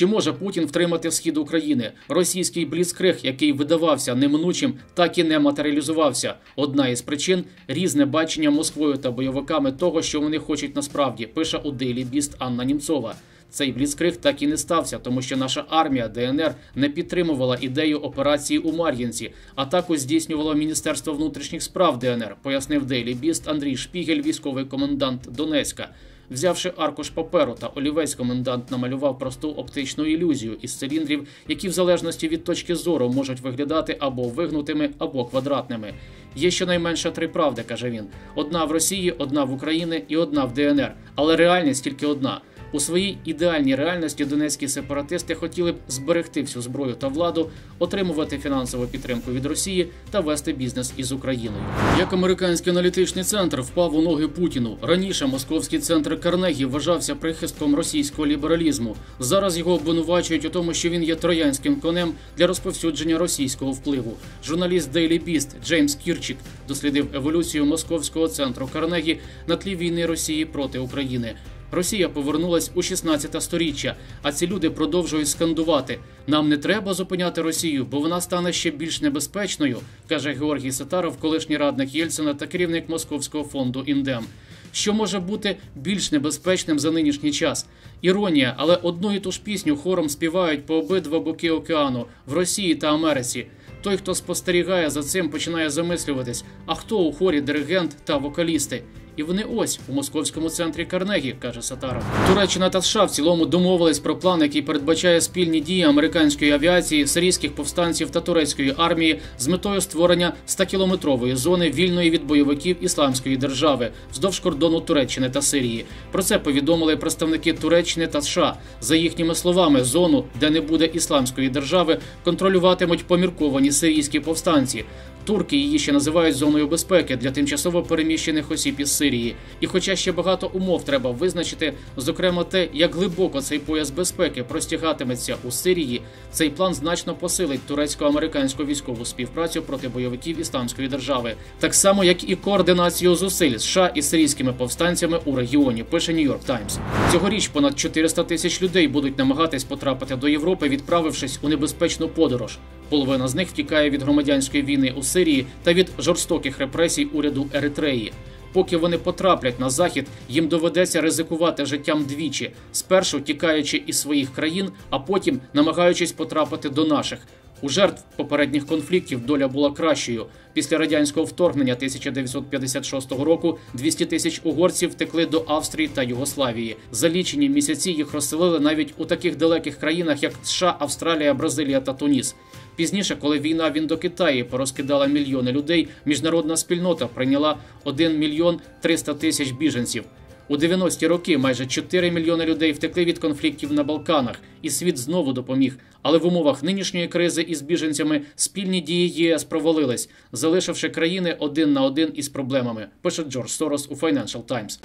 Чи може Путін втримати схід України? Російський бліцкриг, який видавався неминучим, так і не матеріалізувався. Одна із причин різне бачення Москвою та бойовиками того, що вони хочуть насправді, пише у Daily Beast Анна Німцова. Цей бліцкриг так і не стався, тому що наша армія ДНР не підтримувала ідею операції у Мар'їнці. Атаку здійснювало Міністерство внутрішніх справ ДНР, пояснив Daily Beast Андрій Шпігель, військовий комендант Донецька. Взявши аркуш паперу та олівець, комендант намалював просту оптичну ілюзію із циліндрів, які в залежності від точки зору можуть виглядати або вигнутими, або квадратними. Є щонайменше три правди, каже він: одна в Росії, одна в Україні і одна в ДНР. Але реальність тільки одна. У своїй ідеальній реальності донецькі сепаратисти хотіли б зберегти всю зброю та владу, отримувати фінансову підтримку від Росії та вести бізнес із Україною. Як американський аналітичний центр впав у ноги Путіну. Раніше московський центр Карнегі вважався прихистком російського лібералізму. Зараз його обвинувачують у тому, що він є троянським конем для розповсюдження російського впливу. Журналіст Daily Beast Джеймс Кірчик дослідив еволюцію московського центру Карнегі на тлі війни Росії проти України. Росія повернулась у 16 сторіччя, а ці люди продовжують скандувати: нам не треба зупиняти Росію, бо вона стане ще більш небезпечною, каже Георгій Сатаров, колишній радник Єльцина та керівник Московського фонду Індем. Що може бути більш небезпечним за нинішній час? Іронія, але одну і ту ж пісню хором співають по обидва боки океану в Росії та Америці. Той, хто спостерігає за цим, починає замислюватись: а хто у хорі диригент та вокалісти? І вони ось у московському центрі Карнегі, каже Сатаров. Туреччина та США в цілому домовились про план, який передбачає спільні дії американської авіації, сирійських повстанців та турецької армії з метою створення 100-кілометрової зони вільної від бойовиків ісламської держави вздовж кордону Туреччини та Сирії. Про це повідомили представники Туреччини та США. За їхніми словами, зону, де не буде ісламської держави, контролюватимуть помірковані сирійські повстанці. Турки її ще називають зоною безпеки для тимчасово переміщених осіб із Сирії. І, хоча ще багато умов треба визначити, зокрема те, як глибоко цей пояс безпеки простягатиметься у Сирії, цей план значно посилить турецько-американську військову співпрацю проти бойовиків ісламської держави, так само як і координацію зусиль США із сирійськими повстанцями у регіоні. Пише Нью-Йорк Таймс. Цьогоріч понад 400 тисяч людей будуть намагатись потрапити до Європи, відправившись у небезпечну подорож. Половина з них втікає від громадянської війни у Сирії та від жорстоких репресій уряду Еритреї. Поки вони потраплять на захід, їм доведеться ризикувати життям двічі: спершу тікаючи із своїх країн, а потім намагаючись потрапити до наших. У жертв попередніх конфліктів доля була кращою. Після радянського вторгнення 1956 року 200 тисяч угорців втекли до Австрії та Югославії. За лічені місяці їх розселили навіть у таких далеких країнах, як США, Австралія, Бразилія та Туніс. Пізніше, коли війна в Індокитаї порозкидала мільйони людей, міжнародна спільнота прийняла 1 мільйон 300 тисяч біженців. У 90-ті роки майже 4 мільйони людей втекли від конфліктів на Балканах, і світ знову допоміг. Але в умовах нинішньої кризи із біженцями спільні дії ЄС провалились, залишивши країни один на один із проблемами. Пише Джордж Сорос у Financial Times.